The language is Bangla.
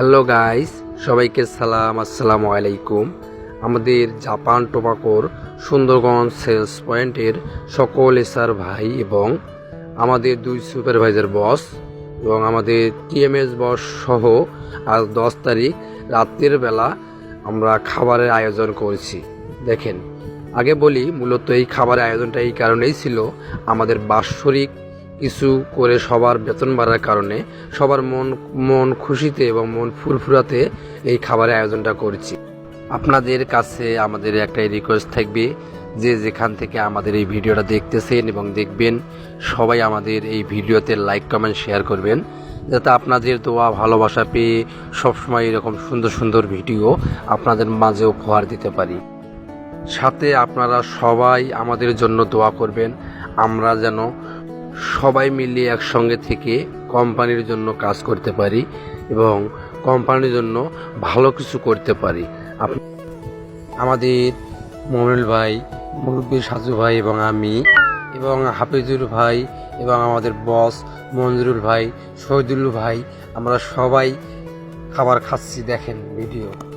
হ্যালো গাইস, সবাইকে সালাম, আসসালামু আলাইকুম। আমাদের জাপান টোবাকোর সুন্দরগঞ্জ সেলস পয়েন্টের সকল এসআর ভাই এবং আমাদের দুই সুপারভাইজার বস এবং আমাদের টিএমএস বস সহ আজ দশ তারিখ রাত্রের বেলা আমরা খাবারের আয়োজন করেছি। দেখেন, আগে বলি, মূলত এই খাবারের আয়োজনটা এই কারণেই ছিল আমাদের বাৎসরিক কিছু করে সবার বেতন বাড়ার কারণে সবার মন মন খুশিতে এবং মন ফুরফুরাতে এই খাবারের আয়োজনটা করছি। আপনাদের কাছে আমাদের একটাই রিকোয়েস্ট থাকবে যে যেখান থেকে আমাদের এই ভিডিওটা দেখতেছেন এবং দেখবেন, সবাই আমাদের এই ভিডিওতে লাইক কমেন্ট শেয়ার করবেন। যাতে আপনাদের দোয়া, ভালোবাসা পেয়ে সবসময় এরকম সুন্দর সুন্দর ভিডিও আপনাদের মাঝে উপহার দিতে পারি। সাথে আপনারা সবাই আমাদের জন্য দোয়া করবেন। আমরা যেন সবাই মিলে একসঙ্গে থেকে কোম্পানির জন্য কাজ করতে পারি এবং কোম্পানির জন্য ভালো কিছু করতে পারি। আপ- আমাদের মমিনুল ভাই, মুরব্বী সাজু ভাই এবং আমি এবং হাফিজুর ভাই এবং আমাদের বস মঞ্জুরুল ভাই শহীদুল ভাই, আমরা সবাই খাবার খাচ্ছি, দেখেন, ভিডিও।